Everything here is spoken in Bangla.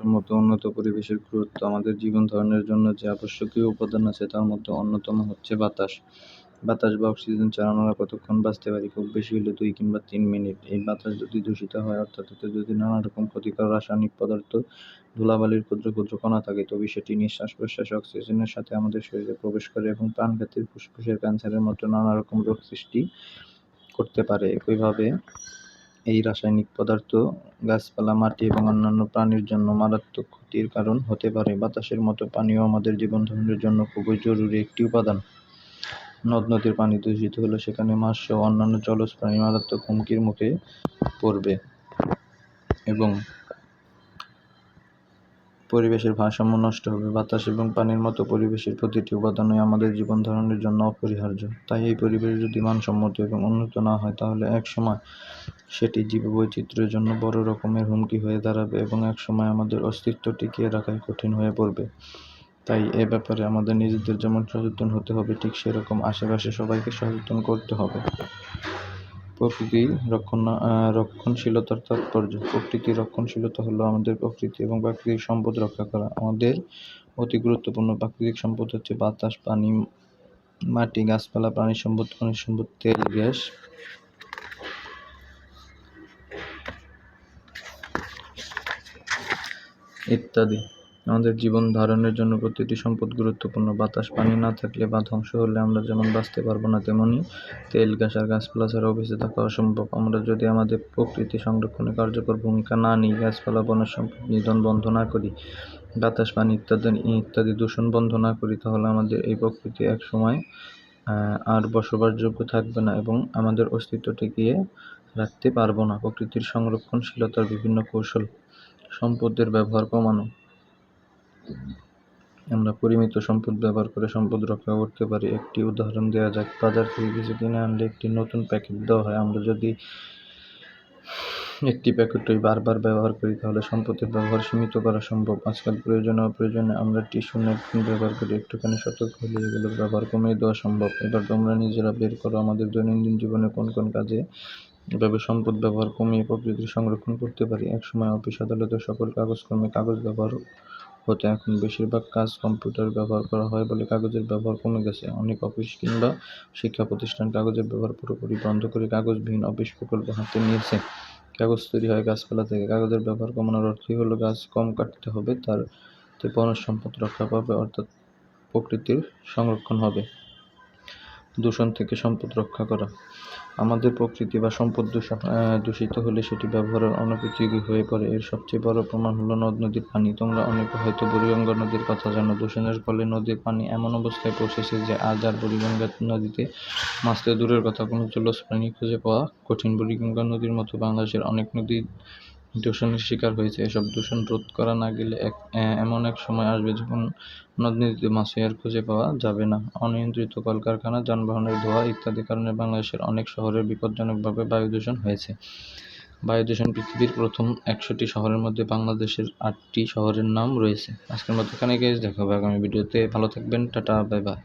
মতো উন্নত পরিবেশের গুরুত্ব, আমাদের জীবন ধারণের জন্য যে আবশ্যকীয় উপাদান আছে তার মধ্যে অন্যতম হচ্ছে বাতাস। বাতাস বা অক্সিজেন ছাড়া আমরা কতক্ষণ বাঁচতে পারি? খুব বেশি হলে দুই কিংবা তিন মিনিট। এই বাতাস যদি দূষিত হয়, অর্থাৎ এতে যদি নানা রকম ক্ষতিকর রাসায়নিক পদার্থ, ধুলাবালির ক্ষুদ্র ক্ষুদ্র কণা থাকে, তবে সেটি নিঃশ্বাস প্রশ্বাস, অক্সিজেনের সাথে আমাদের শরীরে প্রবেশ করে এবং প্রাণঘাতী ফুসফুসের ক্যান্সারের মতো নানা রকম রোগ সৃষ্টি করতে পারে। একইভাবে এই রাসায়নিক পদার্থ, গাছপালা, মাটি এবং অন্যান্য প্রাণীর জন্য মারাত্মক ক্ষতির কারণ হতে পারে। বাতাসের মতো পানিও আমাদের জীবন ধারণের জন্য খুবই জরুরি একটি উপাদান। নদ নদীর পানি দূষিত হলে সেখানে মাছ সহ অন্যান্য জলজ প্রাণী মারাত্মক হুমকির মুখে পড়বে এবং পরিবেশের ভারসাম্য নষ্ট হবে। বাতাস এবং পানির মতো পরিবেশের প্রতিটি উপাদানই আমাদের জীবন ধারণের জন্য অপরিহার্য। তাই এই পরিবেশ যদি মানসম্মত এবং উন্নত না হয়, তাহলে এক সময় সেটি জীববৈচিত্র্যের জন্য বড় রকমের হুমকি হয়ে দাঁড়াবে এবং এক সময় আমাদের অস্তিত্ব টিকিয়ে রাখাই কঠিন হয়ে পড়বে। তাই এ ব্যাপারে আমাদের নিজেদের যেমন সচেতন হতে হবে, ঠিক সেরকম আশেপাশে সবাইকে সচেতন করতে হবে। প্রকৃতি রক্ষণ রক্ষণশীলতার তাৎপর্য। প্রকৃতি রক্ষণশীলতা হলো আমাদের প্রকৃতি এবং প্রাকৃতিক সম্পদ রক্ষা করা। আমাদের অতি গুরুত্বপূর্ণ প্রাকৃতিক সম্পদ হচ্ছে বাতাস, পানি, মাটি, গাছপালা, প্রাণী সম্পদ, খনিজ সম্পদ, তেল, গ্যাস। ইত্যাদি। আমাদের জীবন ধারণের জন্য প্রতিটি সম্পদ গুরুত্বপূর্ণ। বাতাস, পানি না থাকলে বা ধ্বংস হলে আমরা যেমন বাঁচতে পারব না, তেমনি তেল, গ্যাস আর গাছপালা ছাড়াও বেঁচে থাকা অসম্ভব। আমরা যদি আমাদের প্রকৃতি সংরক্ষণে কার্যকর ভূমিকা না নিই, গাছপালা বনের সম্পদ নিধন বন্ধ না করি, বাতাস, পানি ইত্যাদি ইত্যাদি দূষণ বন্ধ না করি, তাহলে আমাদের এই প্রকৃতি এক সময় আর বসবাসযোগ্য থাকবে না এবং আমাদের অস্তিত্ব টিকিয়ে রাখতে পারব না। প্রকৃতির সংরক্ষণশীলতার বিভিন্ন কৌশল, সম্পদের ব্যবহার কমানো আমরা পরিমিত সম্পদ ব্যবহার করে সম্পদ রক্ষা করতে পারি। একটি উদাহরণ দেওয়া যাক। বাজার থেকে কিছু কিনে আনলে একটি নতুন প্যাকেট দেওয়া হয়। আমরা যদি একটি প্যাকেটই বারবার ব্যবহার করি, তাহলে সম্পদের ব্যবহার সীমিত করা সম্ভব। আজকাল প্রয়োজনে অপ্রয়োজনে আমরা টিস্যু, ন্যাপকিন ব্যবহার করি। একটুখানি সতর্ক হলে এগুলোর ব্যবহার কমিয়ে দেওয়া সম্ভব। এবার তোমরা নিজেরা বের করো আমাদের দৈনন্দিন জীবনে কোন কোন কাজে এভাবে সম্পদ ব্যবহার কমিয়ে প্রকৃতির সংরক্ষণ করতে পারি। একসময় অফিস আদালতের সকল কাগজকর্মে কাগজ ব্যবহার হতো এখন বেশিরভাগ কাজ কম্পিউটার ব্যবহার করা হয় বলে কাগজের ব্যবহার কমে গেছে। অনেক অফিস কিংবা শিক্ষা প্রতিষ্ঠান কাগজের ব্যবহার পুরোপুরি বন্ধ করে কাগজবিহীন অফিস প্রকল্প হাতে নিয়েছে। কাগজ তৈরি হয় গাছপালা থেকে। কাগজের ব্যবহার কমানোর অর্থই হলো গাছ কম কাটতে হবে, তার বনজ সম্পদ রক্ষা পাবে, অর্থাৎ প্রকৃতির সংরক্ষণ হবে। দূষণ থেকে সম্পদ রক্ষা করা। আমাদের প্রকৃতি বা সম্পদ দূষণ দূষিত হলে সেটি ব্যবহারের অনুপযোগী হয়ে পড়ে। এর সবচেয়ে বড় প্রমাণ হলো নদ, নদীর পানি। তোমরা অনেকে হয়তো বুড়িগঙ্গা নদীর কথা জানো। দূষণের ফলে নদীর পানি এমন অবস্থায় পৌঁছেছে যে আজ আর বুড়িগঙ্গা নদীতে মাছতে দূরের কথা কোনো জলজ প্রাণী খুঁজে পাওয়া কঠিন। বুড়িগঙ্গা নদীর মতো বাংলাদেশের অনেক নদী দূষণের শিকার হয়েছে। এসব দূষণ রোধ করা না গেলে এক এমন এক সময় আসবে যখন নদ নদীতে আর খুঁজে পাওয়া যাবে না। অনিয়ন্ত্রিত কলকারখানা, যানবাহনের ধোঁয়া ইত্যাদি কারণে বাংলাদেশের অনেক শহরে বিপজ্জনকভাবে বায়ু দূষণ হয়েছে। বায়ু দূষণ পৃথিবীর প্রথম একশোটি শহরের মধ্যে বাংলাদেশের আটটি শহরের নাম রয়েছে। আজকের মতো এখানে গিয়ে দেখা হবে আগামী ভিডিওতে। ভালো থাকবেন, টাটা বাই বাই